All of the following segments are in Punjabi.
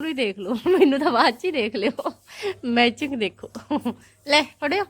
ਪੂਰੀ ਦੇਖ ਲਓ। ਮੈਨੂੰ ਤਾਂ ਬਾਅਦ ਚ ਹੀ ਦੇਖ ਲਿਓ। ਮੈਚਿੰਗ ਦੇਖੋ। ਲੈ ਫੜਿਓ।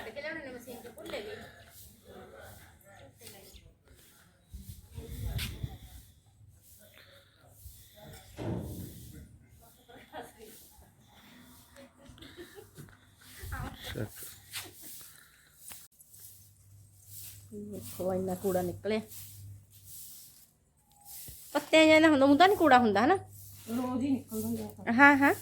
ਕੱਪੜੇ ਵੀ ਕੱਢ ਕੇ ਲਿਆਉਣੇ ਨੇ ਮਸ਼ੀਨ ਤੋਂ ਭੁੱਲੇ ਗਏ ਦੇਖੋ ਇੰਨਾ ਕੂੜਾ ਨਿਕਲਿਆ ਪੱਤੇ ਜਿਹਾ ਨਾ ਹੁੰਦਾ ਹੁੰਦਾ ਨਹੀਂ ਕੂੜਾ ਹੁੰਦਾ ਹਨਾ ਰੋਜ਼ ਹੀ ਨਿਕਲਦਾ ਹੁੰਦਾ ਹਾਂ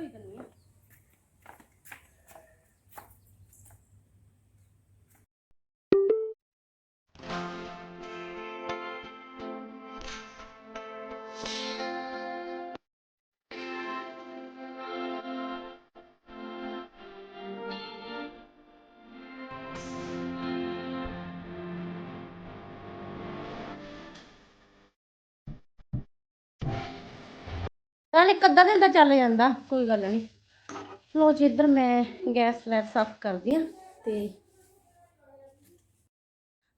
ਹਾਂ ਚੱਲ ਇੱਕ ਅੱਧਾ ਦਿਨ ਤਾਂ ਚੱਲ ਜਾਂਦਾ, ਕੋਈ ਗੱਲ ਨਹੀਂ ਲੋ ਜੀ, ਇੱਧਰ ਮੈਂ ਗੈਸ ਸਲੈਬ ਸਾਫ਼ ਕਰਦੀ ਆ ਤੇ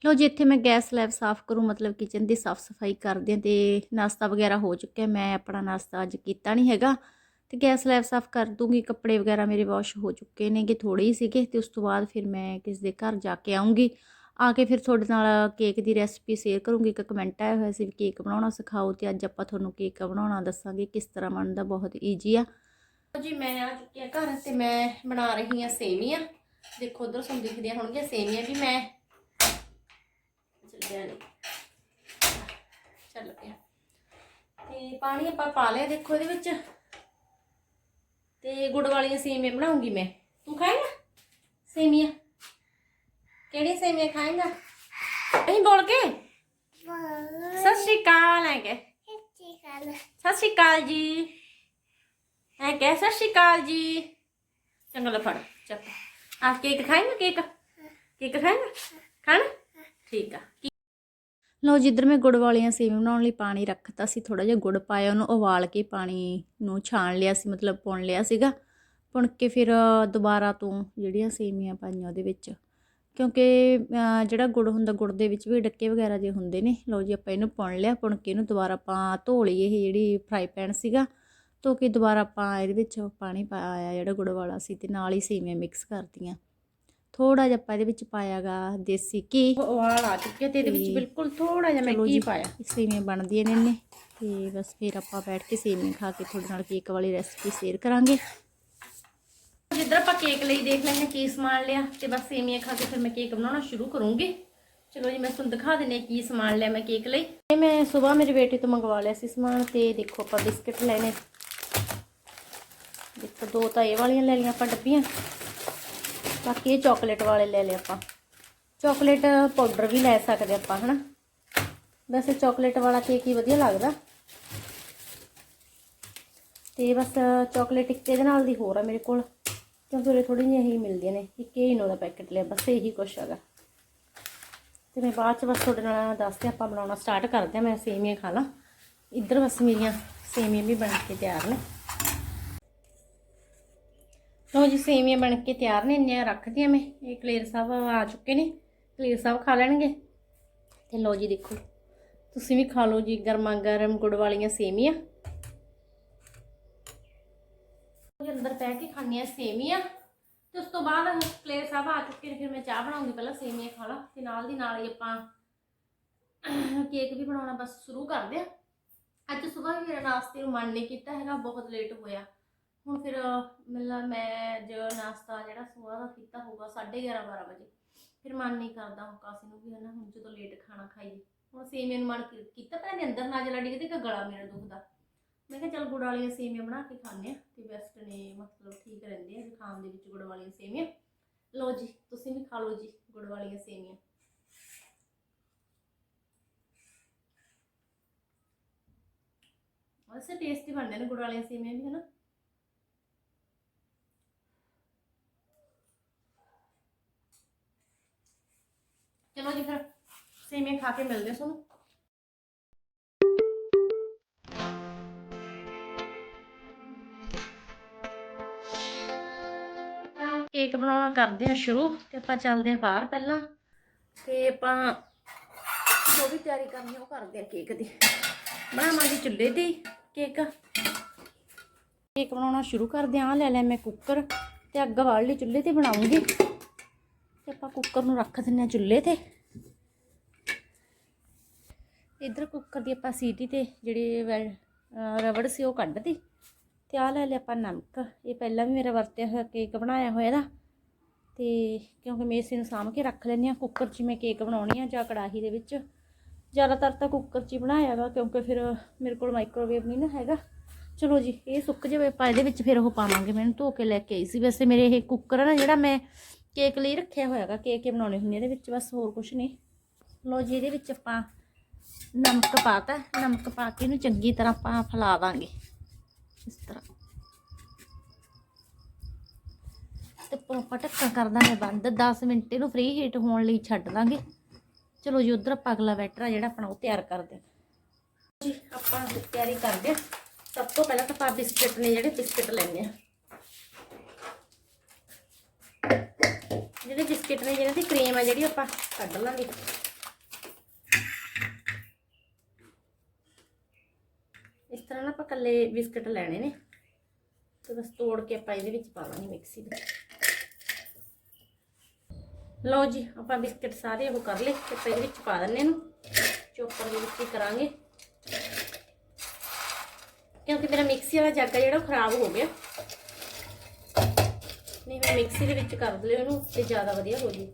ਲੋ ਜੀ, ਇੱਥੇ ਮੈਂ ਗੈਸ ਸਲੈਬ ਸਾਫ਼ ਕਰੂੰ, ਮਤਲਬ ਕਿਚਨ ਦੀ ਸਾਫ਼ ਸਫ਼ਾਈ ਕਰਦੇ ਆ ਤੇ ਨਾਸ਼ਤਾ ਵਗੈਰਾ ਹੋ ਚੁੱਕਿਆ, ਮੈਂ ਆਪਣਾ ਨਾਸ਼ਤਾ ਅੱਜ ਕੀਤਾ ਨਹੀਂ ਹੈਗਾ। ਤੇ ਗੈਸ ਸਲੈਬ ਸਾਫ਼ ਕਰ ਦੂੰਗੀ, ਕੱਪੜੇ ਵਗੈਰਾ ਮੇਰੇ ਵਾਸ਼ ਹੋ ਚੁੱਕੇ ਨੇਗੇ ਥੋੜੇ ਹੀ ਸੀਗੇ ਤੇ ਉਸ ਤੋਂ ਬਾਅਦ ਫਿਰ ਮੈਂ ਕਿਸ ਦੇ ਘਰ ਜਾ ਕੇ ਆਉਂਗੀ ਆ ਕੇ ਫਿਰ ਤੁਹਾਡੇ ਨਾਲ ਕੇਕ ਦੀ ਰੈਸਪੀ ਸ਼ੇਅਰ ਕਰੂੰਗੀ, ਇੱਕ ਕਮੈਂਟ ਆਇਆ ਹੋਇਆ ਸੀ ਵੀ ਕੇਕ ਬਣਾਉਣਾ ਸਿਖਾਓ ਤੇ ਅੱਜ ਆਪਾਂ ਤੁਹਾਨੂੰ ਕੇਕ ਬਣਾਉਣਾ ਦੱਸਾਂਗੇ ਕਿਸ ਤਰ੍ਹਾਂ ਬਣਦਾ, ਬਹੁਤ ਈਜੀ ਆ। ਜੀ, ਮੈਂ ਆ ਚੁੱਕੀ ਆ ਘਰ ਤੇ ਮੈਂ ਬਣਾ ਰਹੀ ਆ ਸੇਵੀਆਂ ਦੇਖੋ, ਉਧਰ ਤੁਹਾਨੂੰ ਦਿਖਦੀਆਂ ਹੋਣਗੀਆਂ ਸੇਵੀਆਂ ਵੀ ਮੈਂ। ਚੱਲ ਪਿਆ। ਤੇ ਪਾਣੀ ਆਪਾਂ ਪਾ ਲਿਆ, ਦੇਖੋ ਇਹਦੇ ਵਿੱਚ। ਤੇ ਗੁੜ ਵਾਲੀਆਂ ਸੇਵੀਆਂ ਬਣਾਉਂਗੀ ਮੈਂ। ਤੂੰ ਖਾਏਗਾ? ਸੇਵੀਆਂ ਕਿਹੜੀ ਸੇਵੀਆਂ ਖਾਏਗਾ? ਨਹੀਂ ਬੋਲ ਕੇ? ਸਤਿ ਸ਼੍ਰੀ ਅਕਾਲ ਹੈ ਕਿ ਸਤਿ ਸ਼੍ਰੀ ਅਕਾਲ। ਜੀ। ਹੈ ਕਿ ਸਤਿ ਸ਼੍ਰੀ ਅਕਾਲ ਜੀ। ਚੰਗਾ ਲੈ ਫੜ ਚੱਲ ਆ ਕੇਕ ਖਾਏਗਾ ਕੇਕ? ਕੇਕ ਖਾਏਗਾ? ਖਾਣਾ? ਠੀਕ ਆ। ਲੋ ਜਿੱਧਰ ਮੈਂ ਗੁੜ ਵਾਲੀਆਂ ਸੇਵੀਆਂ ਬਣਾਉਣ ਲਈ ਪਾਣੀ ਰੱਖਤਾ ਸੀ। ਥੋੜਾ ਜਿਹਾ ਗੁੜ ਪਾਇਆ ਉਹਨੂੰ ਉਬਾਲ ਕੇ ਪਾਣੀ ਨੂੰ ਛਾਣ ਲਿਆ ਸੀ ਮਤਲਬ ਪੁਣ ਲਿਆ ਸੀਗਾ। ਪੁਣ ਕੇ ਫਿਰ ਦੁਬਾਰਾ ਤੋਂ ਜਿਹੜੀਆਂ ਸੇਵੀਆਂ ਪਾਈਆਂ ਉਹਦੇ ਵਿੱਚ ਕਿਉਂਕਿ ਜਿਹੜਾ ਗੁੜ ਹੁੰਦਾ ਗੁੜ ਦੇ ਵਿੱਚ ਵੀ ਡੱਕੇ ਵਗੈਰਾ ਜੇ ਹੁੰਦੇ ਨੇ ਲਓ ਜੀ ਆਪਾਂ ਇਹਨੂੰ ਪੁਣ ਲਿਆ ਪੁਣ ਕੇ ਇਹਨੂੰ ਦੁਬਾਰਾ ਆਪਾਂ ਧੋ ਲਈ ਇਹ ਜਿਹੜੀ ਫਰਾਈ ਪੈਨ ਸੀਗਾ ਧੋ ਕੇ ਦੁਬਾਰਾ ਆਪਾਂ ਇਹਦੇ ਵਿੱਚ ਪਾਣੀ ਪਾਇਆ ਜਿਹੜਾ ਗੁੜ ਵਾਲਾ ਸੀ ਤੇ ਨਾਲ ਹੀ ਸੇਵੀਆਂ ਮਿਕਸ ਕਰਤੀਆਂ। ਥੋੜਾ ਜਿਹਾ ਆਪਾਂ ਇਹਦੇ ਵਿੱਚ ਪਾਇਆਗਾ ਦੇਸੀ ਘੀ। ਉਬਾਲ ਆ ਚੁੱਕਿਆ ਤੇ ਇਹਦੇ ਵਿੱਚ ਬਿਲਕੁਲ ਥੋੜਾ ਜਿਹਾ ਮੈਂ ਜੀ, ਪਾਇਆ। ਸੇਵੀਆਂ ਬਣਦੀਆਂ ਨੇ ਨੇ ਤੇ ਬਸ ਫਿਰ ਆਪਾਂ ਬੈਠ ਕੇ ਸੇਵੀਆਂ ਖਾ ਕੇ ਤੁਹਾਡੇ ਨਾਲ ਕੇਕ ਵਾਲੀ ਰੈਸਪੀ ਸ਼ੇਅਰ ਕਰਾਂਗੇ। ਜਿੱਧਰ ਆਪਾਂ ਕੇਕ ਲਈ ਦੇਖ ਲੈਂਦੇ ਹਾਂ ਕੀ ਸਮਾਨ ਲਿਆ ਤੇ ਬਸ ਸੇਵੀਆਂ ਖਾ ਕੇ ਫਿਰ ਮੈਂ ਕੇਕ ਬਣਾਉਣਾ ਸ਼ੁਰੂ ਕਰੂੰਗੀ। ਚਲੋ ਜੀ, ਮੈਂ ਤੁਹਾਨੂੰ ਦਿਖਾ ਦਿੰਦੀ ਕੀ ਸਮਾਨ ਲਿਆ ਮੈਂ ਕੇਕ ਲਈ। ਇਹ ਮੈਂ ਸਵੇਰ ਮੇਰੇ ਬੇਟੇ ਤੋਂ ਮੰਗਵਾ ਲਿਆ ਸੀ ਸਮਾਨ ਤੇ ਦੇਖੋ ਆਪਾਂ ਬਿਸਕਟ ਲੈਣੇ। ਦੇਖੋ, ਦੋ ਤਾਂ ਇਹ ਵਾਲੀਆਂ ਲੈ ਲਈਆਂ ਆਪਾਂ ਡੱਬੀਆਂ। ਬਾਕੀ ਇਹ ਚਾਕਲੇਟ ਵਾਲੇ ਲੈ ਲਏ ਆਪਾਂ। ਚਾਕਲੇਟ ਪਾਊਡਰ ਵੀ ਲੈ ਸਕਦੇ ਆਪਾਂ, ਹਨਾ? ਵੈਸੇ ਚਾਕਲੇਟ ਵਾਲਾ ਕੇਕ ਹੀ ਵਧੀਆ ਲੱਗਦਾ। ਤੇ ਬਸ ਚਾਕਲੇਟ ਇੱਕ ਇਹਦੇ ਨਾਲ ਦੀ ਹੋਰ ਆ ਮੇਰੇ ਕੋਲ। ਕਿਉਂਕਿ ਉਰੇ ਥੋੜੀ ਜਿਹੀਆਂ ਹੀ ਮਿਲਦੀਆਂ ਨੇ, ਇੱਕ ਇਹ ਇਨੋ ਦਾ ਪੈਕਟ ਲਿਆ, ਬਸ ਇਹੀ ਕੁਛ ਹੈਗਾ। ਤੇ ਮੈਂ ਬਾਅਦ ਚ ਬਸ ਤੁਹਾਡੇ ਨਾਲ ਦੱਸਦੇ ਆਪਾਂ ਬਣਾਉਣਾ ਸਟਾਰਟ ਕਰਦੇ ਆ ਮੈਂ ਸੇਮੀਆਂ ਖਾ ਲਾਂ। ਇੱਧਰ ਬਸ ਮੇਰੀਆਂ ਸੇਮੀਆਂ ਵੀ ਬਣ ਕੇ ਤਿਆਰ ਨੇ। ਲਓ ਜੀ, ਸੇਮੀਆਂ ਬਣ ਕੇ ਤਿਆਰ ਨੇ, ਇੰਨੀਆਂ ਰੱਖਦੀਆਂ ਮੈਂ। ਇਹ ਕਲੇਰ ਸਾਹਿਬ ਆ ਚੁੱਕੇ ਨੇ, ਕਲੇਰ ਸਾਹਿਬ ਖਾ ਲੈਣਗੇ। ਤੇ ਲਓ ਜੀ, ਦੇਖੋ, ਤੁਸੀਂ ਵੀ ਖਾ ਲਓ ਜੀ, ਗਰਮਾ ਗਰਮ ਗੁੜ ਵਾਲੀਆਂ ਸੇਮੀਆਂ ਉਹਦੇ ਅੰਦਰ ਬਹਿ ਕੇ ਖਾਣੀਆਂ ਸੇਮੀਆਂ ਤੇ ਉਸ ਤੋਂ ਬਾਅਦ ਪਲੇਟ ਸਾਹਿਬ ਆ ਚੁੱਕੇ ਨੇ, ਫਿਰ ਮੈਂ ਚਾਹ ਬਣਾਉਂਗੀ ਪਹਿਲਾਂ ਸੇਮੀਆਂ ਖਾ ਲਾਂ ਤੇ ਨਾਲ ਦੀ ਨਾਲ ਹੀ ਆਪਾਂ ਕੇਕ ਵੀ ਬਣਾਉਣਾ ਬਸ ਸ਼ੁਰੂ ਕਰਦੇ ਆ ਅੱਜ ਸਵੇਰ ਵੀ ਮੇਰਾ ਨਾਸ਼ਤੇ ਨੂੰ ਮਨ ਨਹੀਂ ਕੀਤਾ ਹੈਗਾ, ਬਹੁਤ ਲੇਟ ਹੋਇਆ। ਹੁਣ ਫਿਰ ਮਤਲਬ ਮੈਂ ਜੋ ਨਾਸ਼ਤਾ ਜਿਹੜਾ ਸੁਬਾਹ ਦਾ ਕੀਤਾ ਹੋਊਗਾ 11:30 12 ਵਜੇ, ਫਿਰ ਮਨ ਨਹੀਂ ਕਰਦਾ ਹੁਣ ਕਾਸੀ ਨੂੰ ਵੀ ਹਨਾ, ਹੁਣ ਜਦੋਂ ਲੇਟ ਖਾਣਾ ਖਾਈਏ। ਹੁਣ ਸੇਮੀਆਂ ਨੂੰ ਮਨ ਕੀਤਾ ਤਾਂ ਇਹਦੇ ਅੰਦਰ ਨਾ ਜਲਾ ਡਿੱਗਦੇ ਤੇ ਕਿ ਗਲਾ ਮੇਰਾ ਦੁਖਦਾ। ਮੈਂ ਕਿਹਾ ਚੱਲ ਗੁੜ ਵਾਲੀਆਂ ਸੇਵੀਆਂ ਬਣਾ ਕੇ ਖਾਂਦੇ ਆ ਤੇ ਬੈਸਟ ਨੇ ਮਤਲਬ ਠੀਕ ਰਹਿੰਦੇ ਆ ਜ਼ੁਕਾਮ ਦੇ ਵਿੱਚ ਗੁੜ ਵਾਲੀਆਂ ਸੇਮੀਆਂ। ਲਓ ਜੀ, ਤੁਸੀਂ ਵੀ ਖਾ ਲਓ ਜੀ ਗੁੜ ਵਾਲੀਆਂ ਸੇਮੀਆਂ। ਵੈਸੇ ਟੇਸਟੀ ਬਣਦੇ ਨੇ ਗੁੜ ਵਾਲੀਆਂ ਸੇਵੀਆਂ ਵੀ, ਹਨਾ? ਚਲੋ ਜੀ ਫਿਰ ਸੇਵੀਆਂ ਖਾ ਕੇ ਮਿਲਦੇ ਹਾਂ ਕੇਕ ਬਣਾਉਣਾ ਕਰਦੇ ਹਾਂ ਸ਼ੁਰੂ ਤੇ ਆਪਾਂ ਚੱਲਦੇ ਹਾਂ ਬਾਹਰ ਪਹਿਲਾਂ। ਤੇ ਆਪਾਂ ਜੋ ਵੀ ਤਿਆਰੀ ਕਰਨੀ ਉਹ ਕਰਦੇ ਹਾਂ ਕੇਕ ਦੀ। ਬਣਾਵਾਂਗੇ ਚੁੱਲ੍ਹੇ ਤੇ ਕੇਕ ਕੇਕ ਬਣਾਉਣਾ ਸ਼ੁਰੂ ਕਰਦੇ ਹਾਂ। ਆਹ ਲੈ ਲੈ ਮੈਂ ਕੁੱਕਰ ਤੇ ਅੱਗ ਵਾਲ ਲਈ ਚੁੱਲ੍ਹੇ ਤੇ ਬਣਾਉਂਗੀ। ਤੇ ਆਪਾਂ ਕੁੱਕਰ ਨੂੰ ਰੱਖ ਦਿੰਨੇ ਆ ਚੁੱਲ੍ਹੇ ਤੇ। ਇਧਰ ਕੁੱਕਰ ਦੀ ਆਪਾਂ ਸੀਟੀ ਤੇ ਜਿਹੜੀ ਰਬੜ ਸੀ ਉਹ ਕੱਢਤੀ। ਤੇ ਆਹ ਲੈ ਲਿਆ ਆਪਾਂ ਨਮਕ। ਇਹ ਪਹਿਲਾਂ ਵੀ ਮੇਰਾ ਵਰਤਿਆ ਹੋਇਆ ਕੇਕ ਬਣਾਇਆ ਹੋਇਆ ਦਾ ਤੇ ਕਿਉਂਕਿ ਮੈਂ ਇਸੇ ਨੂੰ ਸਾਂਭ ਕੇ ਰੱਖ ਲੈਂਦੀ ਆ ਕੁੱਕਰ 'ਚ ਮੈਂ ਕੇਕ ਬਣਾਉਣੀ ਆ ਜਾਂ ਕੜਾਹੀ ਦੇ ਵਿੱਚ। ਜ਼ਿਆਦਾਤਰ ਤਾਂ ਕੁੱਕਰ 'ਚ ਹੀ ਬਣਾਇਆ ਗਾ ਕਿਉਂਕਿ ਫਿਰ ਮੇਰੇ ਕੋਲ ਮਾਈਕ੍ਰੋਵੇਵ ਨਹੀਂ ਨਾ ਹੈਗਾ। ਚਲੋ ਜੀ, ਇਹ ਸੁੱਕ ਜਾਵੇ, ਆਪਾਂ ਇਹਦੇ ਵਿੱਚ ਫਿਰ ਉਹ ਪਾਵਾਂਗੇ। ਮੈਨੂੰ ਧੋ ਕੇ ਲੈ ਕੇ ਆਈ ਸੀ। ਵੈਸੇ ਮੇਰੇ ਇਹ ਕੁੱਕਰ ਆ ਨਾ ਜਿਹੜਾ ਮੈਂ ਕੇਕ ਲਈ ਰੱਖਿਆ ਹੋਇਆ ਗਾ, ਕੇਕ ਹੀ ਬਣਾਉਣੇ ਹੁੰਦੇ ਇਹਦੇ ਵਿੱਚ, ਬਸ ਹੋਰ ਕੁਝ ਨਹੀਂ। ਲੋ ਜੀ, ਇਹਦੇ ਵਿੱਚ ਆਪਾਂ ਨਮਕ ਪਾਤਾ। ਨਮਕ ਪਾ ਕੇ ਇਹਨੂੰ ਚੰਗੀ ਤਰ੍ਹਾਂ ਆਪਾਂ ਫੈਲਾ ਦਾਂਗੇ। ਇਸ ਤਰ੍ਹਾਂ ਤੇ ਆਪਾਂ ਢੱਕਣ ਕਰ ਦਾਂਗੇ ਬੰਦ 10 ਮਿੰਟ ਇਹਨੂੰ ਫ੍ਰੀ ਹੀਟ ਹੋਣ ਲਈ ਛੱਡ ਦਾਂਗੇ। ਚਲੋ ਜੀ, ਉਧਰ ਆਪਾਂ ਅਗਲਾ ਬੈਟਰ ਆ ਜਿਹੜਾ ਆਪਣਾ ਉਹ ਤਿਆਰ ਕਰਦੇ ਹਾਂ। ਜੀ, ਆਪਾਂ ਤਿਆਰੀ ਕਰਦੇ ਹਾਂ। ਸਭ ਤੋਂ ਪਹਿਲਾਂ ਤਾਂ ਆਪਾਂ ਬਿਸਕਟ ਨੇ ਜਿਹੜੇ ਬਿਸਕਟ ਲੈਣੇ ਆ ਜਿਹੜੇ ਬਿਸਕਟ ਨੇ ਜਿਹਨਾਂ ਦੀ ਕਰੀਮ ਆ ਜਿਹੜੀ ਆਪਾਂ ਕੱਢ ਲਾਂਗੇ। ਇਸ ਤਰ੍ਹਾਂ ਨਾ ਆਪਾਂ ਕੱਲੇ ਬਿਸਕਟ ਲੈਣੇ ਨੇ। ਤੇ ਬਸ ਤੋੜ ਕੇ ਆਪਾਂ ਇਹਦੇ ਵਿੱਚ ਪਾ ਲਾਂਗੇ ਮਿਕਸੀ ਦੇ। ਲਓ ਜੀ, ਆਪਾਂ ਬਿਸਕਟ ਸਾਰੇ ਉਹ ਕਰ ਲਏ, ਤੇ ਆਪਾਂ ਇਹਦੇ ਵਿੱਚ ਪਾ ਦਿੰਨੇ ਇਹਨੂੰ। ਚੋਪਰ ਦੇ ਵਿੱਚ ਹੀ ਕਰਾਂਗੇ। ਕਿਉਂਕਿ ਮੇਰਾ ਮਿਕਸੀ ਵਾਲਾ ਜੱਗ ਜਿਹੜਾ, ਉਹ ਖਰਾਬ ਹੋ ਗਿਆ। ਨਹੀਂ ਮੈਂ ਮਿਕਸੀ ਦੇ ਵਿੱਚ ਕਰ ਲਿਓ ਇਹਨੂੰ, ਤੇ ਜ਼ਿਆਦਾ ਵਧੀਆ ਹੋ ਜੀ।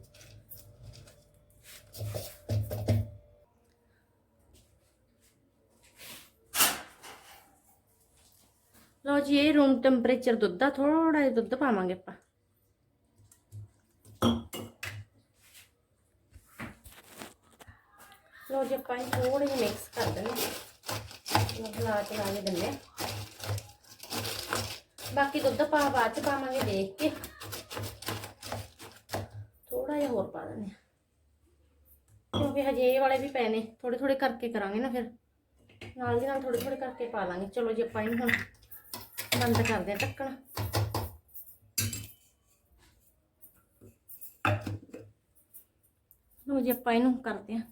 ਲਓ ਜੀ ਇਹ ਰੂਮ ਟੈਂਪਰੇਚਰ ਦੁੱਧ ਆ ਥੋੜਾ ਜਿਹਾ ਦੁੱਧ ਪਾਵਾਂਗੇ ਆਪਾਂ ਲਓ ਜੀ ਆਪਾਂ ਇਹ ਥੋੜਾ ਜਿਹਾ ਮਿਕਸ ਕਰ ਦਿੰਦੇ ਹਾਂ ਲਾ ਕੇ ਲਾ ਕੇ ਦਿੰਦੇ ਹਾਂ ਬਾਕੀ ਦੁੱਧ ਪਾ ਬਾਅਦ ਚ ਪਾਵਾਂਗੇ ਦੇਖ ਕੇ ਥੋੜਾ ਜਿਹਾ ਹੋਰ ਪਾ ਦਿੰਦੇ ਹਾਂ ਕਿਉਂਕਿ ਹਜੇ ਇਹ ਵਾਲੇ ਵੀ ਪਏ ਨੇ ਥੋੜੇ ਥੋੜੇ ਕਰਕੇ ਕਰਾਂਗੇ ਨਾ ਫਿਰ ਨਾਲ ਦੀ ਨਾਲ ਥੋੜੇ ਥੋੜੇ ਕਰਕੇ ਪਾ ਲਾਂਗੇ ਚਲੋ ਜੀ ਆਪਾਂ ਇਹਨੂੰ ਹੁਣ ਬੰਦ ਕਰਦੇ ਹਾਂ ਢੱਕਣ। ਲੋ ਜੀ, ਆਪਾਂ ਇਹਨੂੰ ਕਰਦੇ ਹਾਂ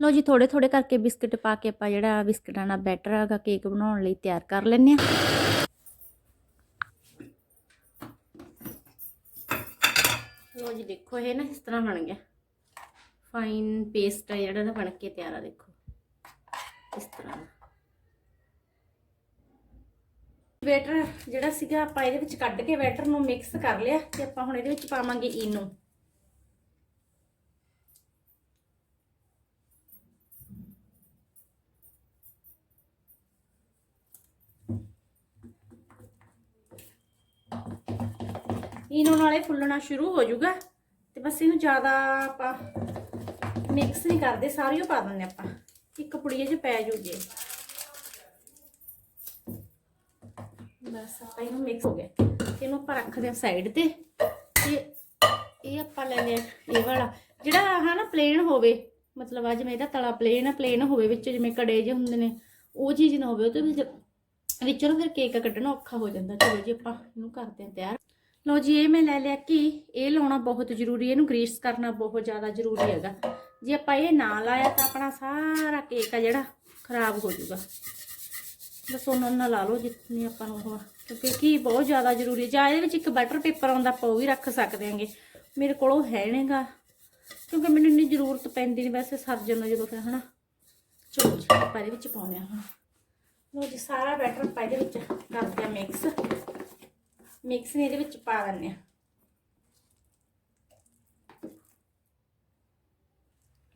ਲੋ ਜੀ ਥੋੜੇ ਥੋੜੇ ਕਰਕੇ ਬਿਸਕਟ ਪਾ ਕੇ ਆਪਾਂ ਜਿਹੜਾ ਬਿਸਕਟਾਂ ਦਾ ਬੈਟਰ ਹੈਗਾ, ਕੇਕ ਬਣਾਉਣ ਲਈ ਤਿਆਰ ਕਰ ਲੈਂਦੇ ਆ। ਲੋ ਜੀ, ਦੇਖੋ ਇਹ ਨਾ ਇਸ ਤਰ੍ਹਾਂ ਬਣ ਗਿਆ। ਫਾਈਨ ਪੇਸਟ ਹੈ ਜਿਹੜਾ ਨਾ ਬਣ ਕੇ ਤਿਆਰ ਆ, ਦੇਖੋ। ਇਸ ਤਰ੍ਹਾਂ ਦਾ। ਜਿਹੜਾ ਸੀਗਾ, ਆਪਾਂ ਇਹਦੇ ਵਿੱਚ ਕੱਢ ਕੇ ਬੈਟਰ ਨੂੰ ਮਿਕਸ ਕਰ ਲਿਆ ਤੇ ਆਪਾਂ ਹੁਣ ਇਹਦੇ ਵਿੱਚ ਪਾਵਾਂਗੇ ਈਨੋ। ਇਹਨੂੰ ਨਾਲੇ ਫੁੱਲਣਾ ਸ਼ੁਰੂ ਹੋ ਜਾਊਗਾ ਤੇ ਬਸ ਇਹਨੂੰ ਜ਼ਿਆਦਾ ਆਪਾਂ ਮਿਕਸ ਨਹੀਂ ਕਰਦੇ, ਸਾਰੀ ਉਹ ਪਾ ਦਿੰਦੇ ਆਪਾਂ। ਇੱਕ ਪੁੜੀਏ 'ਚ ਪੈ ਜੂਗੀ। ਬਸ ਆਪਾਂ ਇਹਨੂੰ ਮਿਕਸ ਹੋ ਗਿਆ। ਇਹਨੂੰ ਆਪਾਂ ਰੱਖਦੇ ਹਾਂ ਸਾਈਡ ਤੇ। ਤੇ ਇਹ ਆਪਾਂ ਲੈ ਲਿਆ, ਇਹ ਵਾਲਾ। ਜਿਹੜਾ ਆਹ ਨਾ ਪਲੇਨ ਹੋਵੇ, ਮਤਲਬ ਅੱਜ ਮੈਂ ਇਹਦਾ ਤਲਾ ਪਲੇਨ ਆ ਪਲੇਨ ਹੋਵੇ ਵਿੱਚ ਜਿਵੇਂ ਕੜੇ ਜਿਹੇ ਹੁੰਦੇ ਨੇ, ਉਹ ਚੀਜ਼ ਨਾ ਹੋਵੇ, ਉਹਦੇ ਵਿੱਚ ਵਿੱਚੋਂ ਨਾ ਫਿਰ ਕੇਕ ਕੱਢਣਾ ਔਖਾ ਹੋ ਜਾਂਦਾ। ਚਲੋ ਜੀ ਆਪਾਂ ਇਹਨੂੰ ਕਰਦੇ ਹਾਂ ਤਿਆਰ। ਲਓ ਜੀ, ਇਹ ਮੈਂ ਲੈ ਲਿਆ ਕਿ ਇਹ ਲਾਉਣਾ ਬਹੁਤ ਜ਼ਰੂਰੀ ਹੈ, ਇਹਨੂੰ ਗ੍ਰੀਸ ਕਰਨਾ ਬਹੁਤ ਜ਼ਿਆਦਾ ਜ਼ਰੂਰੀ ਹੈਗਾ। ਜੇ ਆਪਾਂ ਇਹ ਨਾ ਲਾਇਆ ਤਾਂ ਆਪਣਾ ਸਾਰਾ ਕੇਕ ਆ ਜਿਹੜਾ ਖਰਾਬ ਹੋ ਜਾਊਗਾ। ਬਸ ਉਹਨਾਂ ਨਾਲ ਲਾ ਲਓ ਜਿੰਨੀ ਆਪਾਂ ਨੂੰ ਉਹ ਕਿਉਂਕਿ ਕੀ ਬਹੁਤ ਜ਼ਿਆਦਾ ਜ਼ਰੂਰੀ ਹੈ ਜਾਂ ਇਹਦੇ ਵਿੱਚ ਇੱਕ ਬਟਰ ਪੇਪਰ ਆਉਂਦਾ, ਆਪਾਂ ਉਹ ਵੀ ਰੱਖ ਸਕਦੇ ਹਾਂਗੇ। ਮੇਰੇ ਕੋਲ ਉਹ ਹੈ ਨਹੀਂਗਾ, ਕਿਉਂਕਿ ਮੈਨੂੰ ਇੰਨੀ ਜ਼ਰੂਰਤ ਪੈਂਦੀ ਨਹੀਂ ਵੈਸੇ ਸਰਜਨ ਨੂੰ ਜਦੋਂ ਫਿਰ ਹਨਾ, ਚਲੋ ਜੀ ਆਪਾਂ ਇਹਦੇ ਵਿੱਚ ਪਾਉਂਦੇ ਹਾਂ। ਹੁਣ ਲੋ ਜੀ, ਸਾਰਾ ਬੈਟਰ ਆਪਾਂ ਇਹਦੇ ਵਿੱਚ ਕਰਦੇ ਆ ਮਿਕਸ ਮਿਕਸ ਨੇ ਇਹਦੇ ਵਿੱਚ ਪਾ ਦਿੰਦੇ ਆ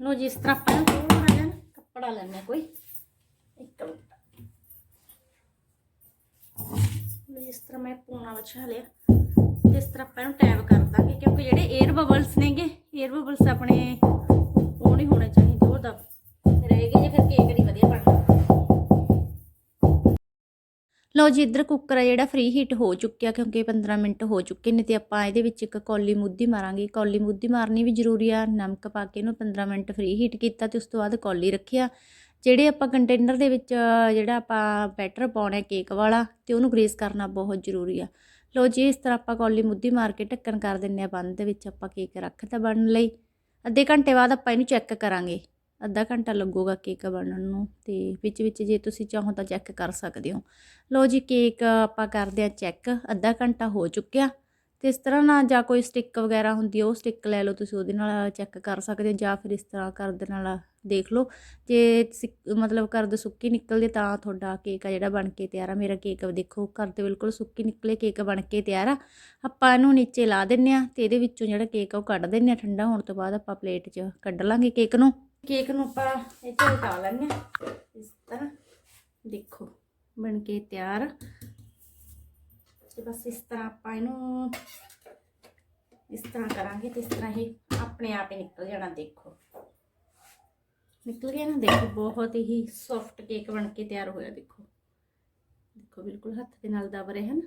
ਲੋ ਜੀ ਇਸ ਤਰ੍ਹਾਂ ਆਪਾਂ ਨਾ ਥੋੜਾ ਜਿਹਾ ਨਾ ਕੱਪੜਾ ਲੈਣਾ ਕੋਈ ਇੱਕ ਮਿੰਟ ਲਓ ਜੀ, ਇਸ ਤਰ੍ਹਾਂ ਮੈਂ ਪੂਣਾ ਵਿਛਾ ਲਿਆ ਤੇ ਇਸ ਤਰ੍ਹਾਂ ਆਪਾਂ ਇਹਨੂੰ ਟੈਪ ਕਰ ਦਾਂਗੇ ਕਿਉਂਕਿ ਜਿਹੜੇ 에ਅਰ ਬਬਲਸ ਨੇਗੇ 에ਅਰ ਬਬਲਸ ਆਪਣੇ ਉਹ ਨਹੀਂ ਹੋਣੇ ਚਾਹੀਦੇ ਉਹ ਦਬ ਰਹੇਗੇ ਜੇ ਫਿਰ ਕੇਕ ਨਹੀਂ ਵਧੀਆ ਬਣਦਾ ਲਓ ਜੀ, ਇੱਧਰ ਕੁੱਕਰ ਆ ਜਿਹੜਾ ਫ੍ਰੀ ਹੀਟ ਹੋ ਚੁੱਕਿਆ ਕਿਉਂਕਿ 15 ਮਿੰਟ ਹੋ ਚੁੱਕੇ ਨੇ ਤੇ ਆਪਾਂ ਇਹਦੇ ਵਿੱਚ ਇੱਕ ਕੌਲੀ ਮੁੱਧੀ ਮਾਰਾਂਗੇ। ਕੌਲੀ ਮੁੱਧੀ ਮਾਰਨੀ ਵੀ ਜ਼ਰੂਰੀ ਆ, ਨਮਕ ਪਾ ਕੇ ਇਹਨੂੰ 15 ਮਿੰਟ ਫ੍ਰੀ ਹੀਟ ਕੀਤਾ ਤੇ ਉਸ ਤੋਂ ਬਾਅਦ ਕੌਲੀ ਰੱਖਿਆ। ਜਿਹੜੇ ਆਪਾਂ ਕੰਟੇਨਰ ਦੇ ਵਿੱਚ, ਜਿਹੜਾ ਆਪਾਂ ਬੈਟਰ ਪਾਉਣਾ ਕੇਕ ਵਾਲਾ ਤੇ ਉਹਨੂੰ ਗ੍ਰੇਸ ਕਰਨਾ ਬਹੁਤ ਜ਼ਰੂਰੀ ਆ। ਲਓ ਜੀ, ਇਸ ਤਰ੍ਹਾਂ ਆਪਾਂ ਕੌਲੀ ਮੁੱਧੀ ਮਾਰ ਕੇ ਢੱਕਣ ਕਰ ਦਿੰਨੇ ਆ ਬੰਦ ਦੇ ਵਿੱਚ ਆਪਾਂ ਕੇਕ ਰੱਖਤਾ ਬਣਨ ਲਈ। ਅੱਧੇ ਘੰਟੇ ਬਾਅਦ ਆਪਾਂ ਇਹਨੂੰ ਚੈੱਕ ਕਰਾਂਗੇ। ਅੱਧਾ ਘੰਟਾ ਲੱਗੂਗਾ ਕੇਕ ਬਣਨ ਨੂੰ ਤੇ ਵਿੱਚ ਵਿੱਚ ਜੇ ਤੁਸੀਂ ਚਾਹੋ ਤਾਂ ਚੈੱਕ ਕਰ ਸਕਦੇ ਹੋ। ਲਓ ਜੀ ਕੇਕ ਆਪਾਂ ਕਰਦੇ ਆ ਚੈੱਕ ਅੱਧਾ ਘੰਟਾ ਹੋ ਚੁੱਕਿਆ। ਤੇ ਇਸ ਤਰ੍ਹਾਂ ਨਾਲ ਜਾਂ ਕੋਈ ਸਟਿੱਕ ਵਗੈਰਾ ਹੁੰਦੀ ਹੈ ਉਹ ਸਟਿੱਕ ਲੈ ਲਓ, ਤੁਸੀਂ ਉਹਦੇ ਨਾਲ ਚੈੱਕ ਕਰ ਸਕਦੇ ਹੋ ਜਾਂ ਫਿਰ ਇਸ ਤਰ੍ਹਾਂ ਕਰਦੇ ਨਾਲ ਦੇਖ ਲਓ। ਜੇ ਸਿੱਕ- ਮਤਲਬ ਕਰਦੇ ਸੁੱਕੀ ਨਿਕਲਦੇ ਤਾਂ ਤੁਹਾਡਾ ਕੇਕ ਆ ਜਿਹੜਾ ਬਣ ਕੇ ਤਿਆਰ ਆ। ਮੇਰਾ ਕੇਕ ਦੇਖੋ ਕਰਦੇ ਬਿਲਕੁਲ ਸੁੱਕੀ ਨਿਕਲੇ ਕੇਕ ਬਣ ਕੇ ਤਿਆਰ ਆ। ਆਪਾਂ ਇਹਨੂੰ ਨੀਚੇ ਲਾ ਦਿੰਨੇ ਆ ਤੇ ਇਹਦੇ ਵਿੱਚੋਂ ਜਿਹੜਾ ਕੇਕ ਆ ਉਹ ਕੱਢ ਦਿੰਨੇ ਆ ਠੰਡਾ ਹੋਣ ਤੋਂ ਬਾਅਦ ਆਪਾਂ ਪਲੇਟ 'ਚ ਕੱਢ ਲਾਂਗੇ ਕੇਕ ਨੂੰ। ਕੇਕ ਨੂੰ ਆਪਾਂ ਇਹ 'ਚ ਉਲਟਾ ਲੈਂਦੇ ਆ ਇਸ ਤਰ੍ਹਾਂ। ਦੇਖੋ, ਬਣ ਕੇ ਤਿਆਰ। ਤੇ ਬਸ ਇਸ ਤਰ੍ਹਾਂ ਆਪਾਂ ਇਹਨੂੰ ਇਸ ਤਰ੍ਹਾਂ ਕਰਾਂਗੇ ਤੇ ਇਸ ਤਰ੍ਹਾਂ ਇਹ ਆਪਣੇ ਆਪ ਹੀ ਨਿਕਲ ਜਾਣਾ, ਦੇਖੋ। ਨਿਕਲ ਗਿਆ ਨਾ, ਦੇਖੋ, ਬਹੁਤ ਹੀ ਸੌਫਟ ਕੇਕ ਬਣ ਕੇ ਤਿਆਰ ਹੋਇਆ, ਦੇਖੋ। ਦੇਖੋ, ਬਿਲਕੁਲ ਹੱਥ ਦੇ ਨਾਲ ਦਬ ਰਹੇ ਹਨ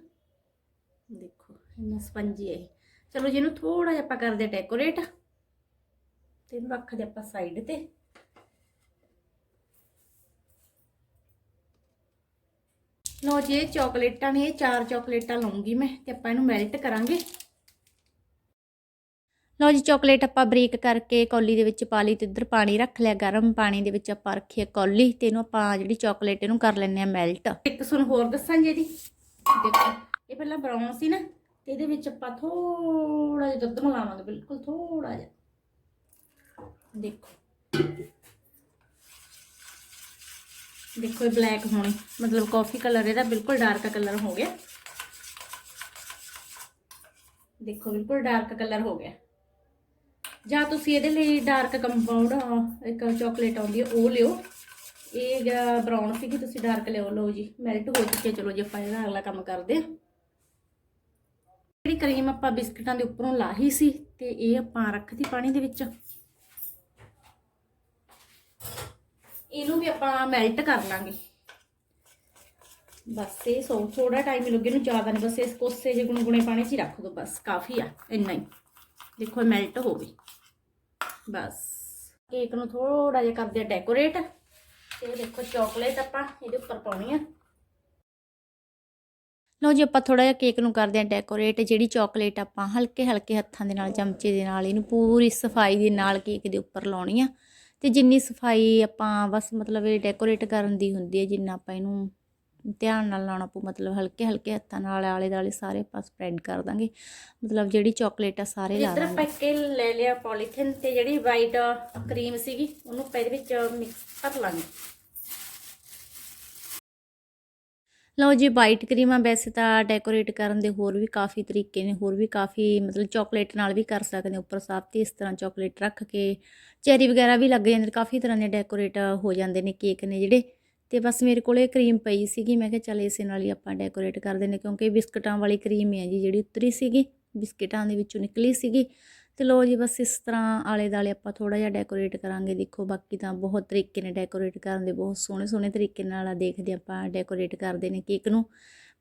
ਦੇਖੋ, ਇੰਨਾ ਸਪੰਜੀ ਹੈ ਚਲੋ ਜੀ, ਇਹਨੂੰ ਥੋੜਾ ਜਿਹਾ ਆਪਾਂ ਕਰਦੇ ਡੈਕੋਰੇਟ ਤੇ ਇਹਨੂੰ ਰੱਖਦੇ ਆਪਾਂ ਸਾਈਡ ਤੇ। ਲੋ ਜੀ, ਇਹ ਚਾਕਲੇਟਾਂ ਨੇ ਇਹ ਚਾਰ ਚਾਕਲੇਟਾਂ ਲਵਾਂਗੀ ਮੈਂ ਤੇ ਆਪਾਂ ਇਹਨੂੰ ਮੈਲਟ ਕਰਾਂਗੇ। ਲਓ ਜੀ ਚਾਕਲੇਟ ਆਪਾਂ ਬਰੀਕ ਕਰਕੇ ਕੌਲੀ ਦੇ ਵਿੱਚ ਪਾ ਲਈ ਤੇ ਇੱਧਰ ਪਾਣੀ ਰੱਖ ਲਿਆ, ਗਰਮ ਪਾਣੀ ਦੇ ਵਿੱਚ ਆਪਾਂ ਰੱਖੀ ਕੌਲੀ ਤੇ ਇਹਨੂੰ ਆਪਾਂ ਜਿਹੜੀ ਚਾਕਲੇਟ ਇਹਨੂੰ ਕਰ ਲੈਂਦੇ ਆ ਮੈਲਟ ਇੱਕ ਸੁਣ ਹੋਰ ਦੱਸਾਂ ਜੀ ਇਹਦੀ। ਦੇਖੋ, ਇਹ ਪਹਿਲਾਂ ਬਰਾਊਨ ਸੀ ਨਾ, ਤੇ ਇਹਦੇ ਵਿੱਚ ਆਪਾਂ ਥੋੜਾ ਜਿਹਾ ਦੁੱਧ ਮਿਲਾਵਾਂਗੇ, ਬਿਲਕੁਲ ਥੋੜਾ ਜਿਹਾ। ਦੇਖੋ। ਦੇਖੋ ਇਹ ਬਲੈਕ ਹੋਣੀ। ਮਤਲਬ ਕਾਫੀ ਕਲਰ ਇਹਦਾ ਬਿਲਕੁਲ ਡਾਰਕ ਕਲਰ ਹੋ ਗਿਆ। ਦੇਖੋ, ਬਿਲਕੁਲ ਡਾਰਕ ਕਲਰ ਹੋ ਗਿਆ। ਜਾਂ ਤੁਸੀਂ ਇਹਦੇ ਲਈ ਡਾਰਕ ਕੰਪਾਊਂਡ ਇੱਕ ਚਾਕਲੇਟ ਆਉਂਦੀ ਹੈ, ਉਹ ਲਿਓ। ਇਹ ਬਰਾਊਨ ਸੀਗੀ, ਤੁਸੀਂ ਡਾਰਕ ਲਿਓ। ਲਓ ਜੀ ਮੈਲਟ ਹੋ ਚੁੱਕੇ ਚਲੋ ਜੀ, ਆਪਾਂ ਇਹਦਾ ਅਗਲਾ ਕੰਮ ਕਰਦੇ ਹਾਂ। ਜਿਹੜੀ ਕਰੀਮ ਆਪਾਂ ਬਿਸਕਟਾਂ ਦੇ ਉੱਪਰੋਂ ਲਾਹੀ ਸੀ, ਤੇ ਇਹ ਆਪਾਂ ਰੱਖਤੀ ਪਾਣੀ ਦੇ ਵਿੱਚ। ਇਹਨੂੰ ਵੀ ਆਪਾਂ ਮੈਲਟ ਕਰ ਲਾਂਗੇ। ਬਸ ਇਹ ਸੋ ਥੋੜਾ ਟਾਈਮ ਹੀ ਲੱਗੇ ਨੂੰ ਜ਼ਿਆਦਾ ਨਹੀਂ ਬਸ ਇਸ ਕੋਸੇ ਜਿਹੇ ਗੁਣਗੁਣੇ ਪਾਣੀ 'ਚ ਹੀ ਰੱਖ ਦੋ, ਬਸ ਕਾਫੀ ਆ, ਇੰਨਾ ਹੀ। ਦੇਖੋ ਮੈਲਟ ਹੋ ਗਈ। ਬਸ ਕੇਕ ਨੂੰ ਥੋੜਾ ਜਿਹਾ ਕਰਦੇ ਆ ਡੈਕੋਰੇਟ ਤੇ ਦੇਖੋ ਚਾਕਲੇਟ ਆਪਾਂ ਇਹਦੇ ਉੱਪਰ ਪਾਉਣੀ ਆ। ਲਓ ਜੀ, ਆਪਾਂ ਥੋੜਾ ਜਿਹਾ ਕੇਕ ਨੂੰ ਕਰਦੇ ਆ ਡੈਕੋਰੇਟ ਜਿਹੜੀ ਚਾਕਲੇਟ ਆਪਾਂ ਹਲਕੇ ਹਲਕੇ ਹੱਥਾਂ ਦੇ ਨਾਲ, ਚਮਚੇ ਦੇ ਨਾਲ, ਇਹਨੂੰ ਪੂਰੀ ਸਫ਼ਾਈ ਦੇ ਨਾਲ ਕੇਕ ਦੇ ਉੱਪਰ ਲਾਉਣੀ ਆ। ਤੇ ਜਿੰਨੀ ਸਫ਼ਾਈ ਆਪਾਂ ਬਸ ਮਤਲਬ ਇਹ ਡੈਕੋਰੇਟ ਕਰਨ ਦੀ ਹੁੰਦੀ ਹੈ ਜਿੰਨਾ ਆਪਾਂ ਇਹਨੂੰ ਧਿਆਨ ਨਾਲ ਲਾਉਣਾ ਪਊ ਮਤਲਬ ਹਲਕੇ ਹਲਕੇ ਹੱਥਾਂ ਨਾਲ ਆਲੇ ਦਾਲੇ ਸਾਰੇ ਆਪਾਂ ਸਪਰੈਡ ਕਰ ਦਾਂਗੇ। ਮਤਲਬ ਜਿਹੜੀ ਚਾਕਲੇਟ ਆ ਸਾਰੇ ਲਾ ਇੱਧਰ ਦਾਂਗੇ। ਆਪਾਂ ਇੱਕ ਲੈ ਲਿਆ ਪੋਲੀਥਿਨ ਤੇ ਜਿਹੜੀ ਵਾਈਟ ਕਰੀਮ ਸੀਗੀ ਉਹਨੂੰ ਆਪਾਂ ਇਹਦੇ ਵਿੱਚ ਮਿਕਸ ਕਰ ਲਾਂਗੇ। ਲਓ ਜੀ ਵਾਈਟ ਕਰੀਮਾਂ ਵੈਸੇ ਤਾਂ ਡੈਕੋਰੇਟ ਕਰਨ ਦੇ ਹੋਰ ਵੀ ਕਾਫੀ ਤਰੀਕੇ ਨੇ, ਹੋਰ ਵੀ ਕਾਫੀ ਮਤਲਬ ਚਾਕਲੇਟ ਨਾਲ ਵੀ ਕਰ ਸਕਦੇ ਹੋ ਉੱਪਰ ਸਾਫ਼ ਤੇ ਇਸ ਤਰ੍ਹਾਂ ਚਾਕਲੇਟ ਰੱਖ ਕੇ। ਚੈਰੀ ਵਗੈਰਾ ਵੀ ਲੱਗ ਜਾਂਦੇ ਕਾਫੀ ਤਰ੍ਹਾਂ ਦੇ ਡੈਕੋਰੇਟ ਹੋ ਜਾਂਦੇ ਨੇ ਕੇਕ ਨੇ ਜਿਹੜੇ। ਤੇ ਬਸ ਮੇਰੇ ਕੋਲ ਇਹ ਕਰੀਮ ਪਈ ਸੀਗੀ, ਮੈਂ ਕਿਹਾ ਚੱਲ ਇਸੇ ਨਾਲ ਹੀ ਆਪਾਂ ਡੈਕੋਰੇਟ ਕਰ ਦਿੰਦੇ ਕਿਉਂਕਿ ਬਿਸਕਟਾਂ ਵਾਲੀ ਕਰੀਮ ਹੈ ਜੀ, ਜਿਹੜੀ ਉਤਰੀ ਸੀਗੀ, ਬਿਸਕਟਾਂ ਦੇ ਵਿੱਚੋਂ ਨਿਕਲੀ ਸੀਗੀ। ਤੇ ਲੋ ਜੀ ਬਸ ਇਸ ਤਰ੍ਹਾਂ ਆਲੇ ਦਾਲੇ ਆਪਾਂ ਥੋੜਾ ਜਿਹਾ ਡੈਕੋਰੇਟ ਕਰਾਂਗੇ। ਦੇਖੋ ਬਾਕੀ ਤਾਂ ਬਹੁਤ ਤਰੀਕੇ ਨੇ ਡੈਕੋਰੇਟ ਕਰਨ ਦੇ ਬਹੁਤ ਸੋਹਣੇ ਸੋਹਣੇ ਤਰੀਕੇ ਨਾਲ ਦੇਖਦੇ ਆਪਾਂ ਡੈਕੋਰੇਟ ਕਰਦੇ ਨੇ ਕੇਕ ਨੂੰ।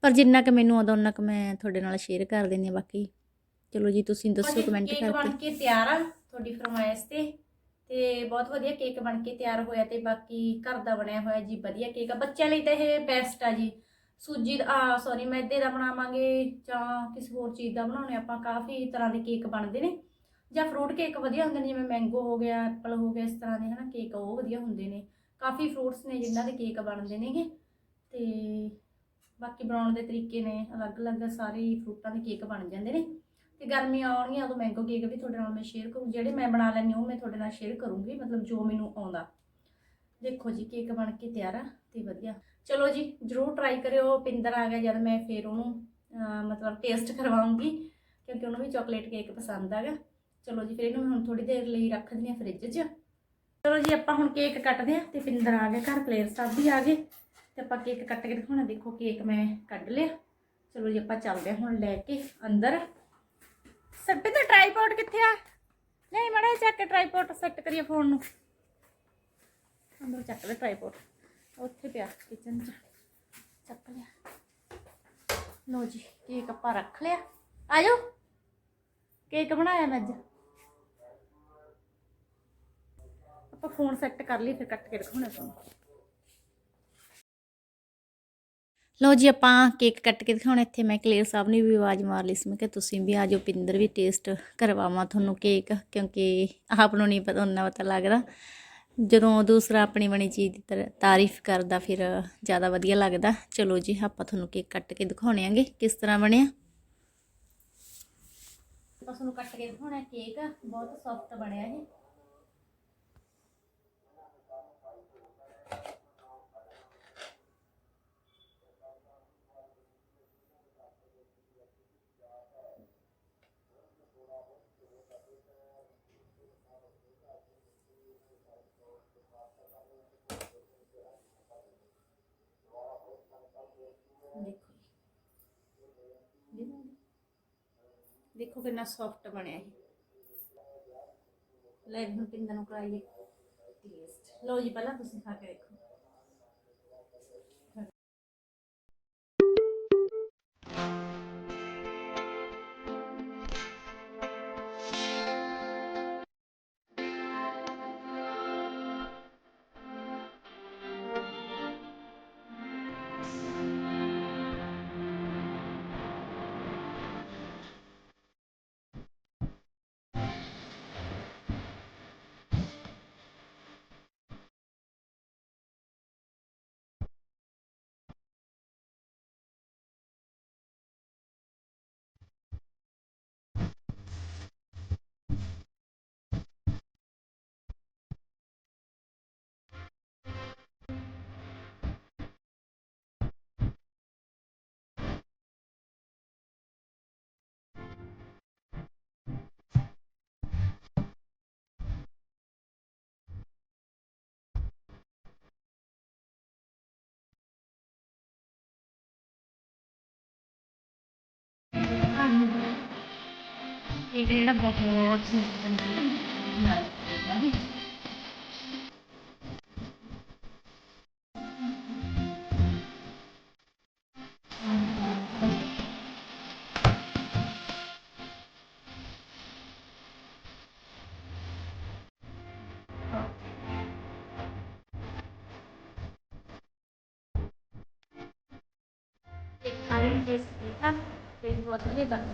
ਪਰ ਜਿੰਨਾ ਕਿ ਮੈਨੂੰ ਆਉਂਦਾ ਉਹਨਾਂ ਕਿ ਮੈਂ ਤੁਹਾਡੇ ਨਾਲ ਸ਼ੇਅਰ ਕਰ ਦਿੰਦੀ ਹਾਂ ਬਾਕੀ। ਚਲੋ ਜੀ ਤੁਸੀਂ ਦੱਸੋ ਕਮੈਂਟ ਕੇਕ ਕਰਕੇ ਬਣ ਕੇ ਤਿਆਰ ਆ ਤੁਹਾਡੀ ਫਰਮਾਇਸ਼ ਤੇ। ਤੇ ਬਹੁਤ ਵਧੀਆ ਕੇਕ ਬਣ ਕੇ ਤਿਆਰ ਹੋਇਆ ਤੇ ਬਾਕੀ ਘਰ ਦਾ ਬਣਿਆ ਹੋਇਆ ਜੀ ਵਧੀਆ ਕੇਕ ਆ। ਬੱਚਿਆਂ ਲਈ ਤਾਂ ਇਹ ਬੈਸਟ ਆ ਜੀ। ਸੂਜੀ ਦਾ ਆ ਸੌਰੀ ਮੈਦੇ ਦਾ ਬਣਾਵਾਂਗੇ ਜਾਂ ਕਿਸੇ ਹੋਰ ਚੀਜ਼ ਦਾ ਬਣਾਉਣੇ ਆਪਾਂ। ਕਾਫੀ ਤਰ੍ਹਾਂ ਦੇ ਕੇਕ ਬਣਦੇ ਨੇ। ਜਾਂ ਫਰੂਟ ਕੇਕ ਵਧੀਆ ਹੁੰਦੇ ਨੇ, ਜਿਵੇਂ ਮੈਂਗੋ ਹੋ ਗਿਆ ਐਪਲ ਹੋ ਗਿਆ, ਇਸ ਤਰ੍ਹਾਂ ਦੇ ਹਨਾ ਕੇਕ ਉਹ ਵਧੀਆ ਹੁੰਦੇ ਨੇ। ਕਾਫੀ ਫਰੂਟਸ ਨੇ ਜਿਨ੍ਹਾਂ ਦੇ ਕੇਕ ਬਣਦੇ ਨੇਗੇ। ਤੇ ਬਾਕੀ ਬਣਾਉਣ ਦੇ ਤਰੀਕੇ ਨੇ, ਅਲੱਗ-ਅਲੱਗ ਸਾਰੇ ਫਰੂਟਾਂ ਦੇ ਕੇਕ ਬਣ ਜਾਂਦੇ ਨੇ। ਤੇ ਗਰਮੀਆਂ ਆਉਣਗੀਆਂ, ਉਦੋਂ ਮੈਂਗੋ ਕੇਕ ਵੀ ਤੁਹਾਡੇ ਨਾਲ ਮੈਂ ਸ਼ੇਅਰ ਕਰੂੰ। ਜਿਹੜੇ ਮੈਂ ਬਣਾ ਲੈਂਦੀ ਉਹ ਮੈਂ ਤੁਹਾਡੇ ਨਾਲ ਸ਼ੇਅਰ ਕਰੂੰਗੀ, ਮਤਲਬ ਜੋ ਮੈਨੂੰ ਆਉਂਦਾ। ਦੇਖੋ ਜੀ ਕੇਕ ਬਣ ਕੇ ਤਿਆਰ ਆ ਤੇ ਵਧੀਆ। ਚਲੋ ਜੀ, ਜਰੂਰ ਟਰਾਈ ਕਰਿਓ। ਪਿੰਦਰ ਆ ਗਿਆ ਜਦ ਮੈਂ ਫੇਰ ਉਹਨੂੰ ਮਤਲਬ ਟੇਸਟ ਕਰਵਾਉਂਗੀ, ਕਿਉਂਕਿ ਉਹਨੂੰ ਵੀ ਚਾਕਲੇਟ ਕੇਕ ਪਸੰਦ ਆਗਾ। ਚਲੋ ਜੀ, ਫਿਰ ਇਹਨੂੰ ਮੈਂ ਹੁਣ ਥੋੜੀ ਦੇਰ ਲਈ ਰੱਖ ਦਿੰਦੀ ਹਾਂ ਫ੍ਰਿਜ 'ਚ। ਚਲੋ ਜੀ, ਆਪਾਂ ਹੁਣ ਕੇਕ ਕੱਟਦੇ ਆ ਤੇ ਪਿੰਦਰ ਆ ਗਿਆ ਘਰ ਕਲੇਰ ਸਾਹਿਬ ਵੀ ਆ ਗਏ। ਤੇ ਆਪਾਂ ਕੇਕ ਕੱਟ ਕੇ ਦਿਖਾਉਣਾ। ਦੇਖੋ ਕੇਕ ਮੈਂ ਕੱਢ ਲਿਆ। ਚਲੋ ਜੀ, ਆਪਾਂ ਚੱਲਦੇ ਹਾਂ ਹੁਣ ਲੈ ਕੇ ਅੰਦਰ। ਸੱਟੇ ਤੇ ਟ੍ਰਾਈਪੋਡ ਕਿੱਥੇ ਆ? ਨਹੀਂ ਮੜਾ ਚੱਕ ਕੇ ਟ੍ਰਾਈਪੋਡ ਸੈੱਟ ਕਰੀਏ ਫੋਨ ਨੂੰ। ਅੰਦਰ ਚੱਕ ਲੈ ਟ੍ਰਾਈਪੋਡ ਉੱਥੇ ਪਿਆ ਕਿਚਨ 'ਚ। ਚੱਕ ਲਿਆ। ਲੋ ਜੀ ਕੇਕ ਆਪਾਂ ਰੱਖ ਲਿਆ। ਆ ਜਾਓ ਕੇਕ ਬਣਾਇਆ ਮੈਂ ਅੱਜ। ਆਪਾਂ ਫੋਨ ਸੈੱਟ ਕਰ ਲਈ ਫਿਰ ਕੱਟ ਕੇ ਦਿਖਾਉਣਾ ਤੁਹਾਨੂੰ ਲੋ ਜੀ ਆਪਾਂ ਕੇਕ ਕੱਟ ਕੇ ਦਿਖਾਉਣਾ। ਇੱਥੇ ਮੈਂ ਕਲੀਅਰ ਸਾਹਿਬ ਨੇ ਵੀ ਆਵਾਜ਼ ਮਾਰ ਲਈ ਸੀ। ਮੈਂ ਕਿ ਤੁਸੀਂ ਵੀ ਆ ਜਾਓ ਪਿੰਦਰ ਵੀ ਟੇਸਟ ਕਰਵਾਵਾਂ ਤੁਹਾਨੂੰ ਕੇਕ ਕਿਉਂਕਿ ਆਪ ਨੂੰ ਨਹੀਂ ਪਤਾ ਉਹਨਾਂ ਪਤਾ ਲੱਗਦਾ। ਜਦੋਂ ਦੂਸਰਾ ਆਪਣੀ ਬਣੀ ਚੀਜ਼ ਦੀ ਤਰ- ਤਾਰੀਫ ਕਰਦਾ ਫਿਰ ਜ਼ਿਆਦਾ ਵਧੀਆ ਲੱਗਦਾ। ਚਲੋ ਜੀ ਆਪਾਂ ਤੁਹਾਨੂੰ ਕੇਕ ਕੱਟ ਕੇ ਦਿਖਾਉਣੇ ਆਂਗੇ ਕਿਸ ਤਰ੍ਹਾਂ ਬਣਿਆ। ਆਪਾਂ ਤੁਹਾਨੂੰ ਕੱਟ ਕੇ ਦਿਖਾਉਣਾ ਕੇਕ ਬਹੁਤ ਸੌਫਟ ਬਣਿਆ ਇਹ। ਦੇਖੋ ਜੀ। ਦੇਖੋ ਕਿੰਨਾ ਸੌਫਟ ਬਣਿਆ ਇਹ ਲੈ ਹੁਣ ਪਿੰਡਾਂ ਨੂੰ ਕਰਾਈਏ ਟੇਸਟ ਲਓ ਜੀ, ਪਹਿਲਾਂ ਤੁਸੀਂ ਖਾ ਕੇ ਦੇਖੋ। ਇਹ ਜਿਹੜਾ ਬਹੁਤ ਇੱਕ ਸਾਰੇ ਟੇਸਟ ਕੀਤਾ ਤੇ ਬਹੁਤ ਵਧੀਆ ਬਣ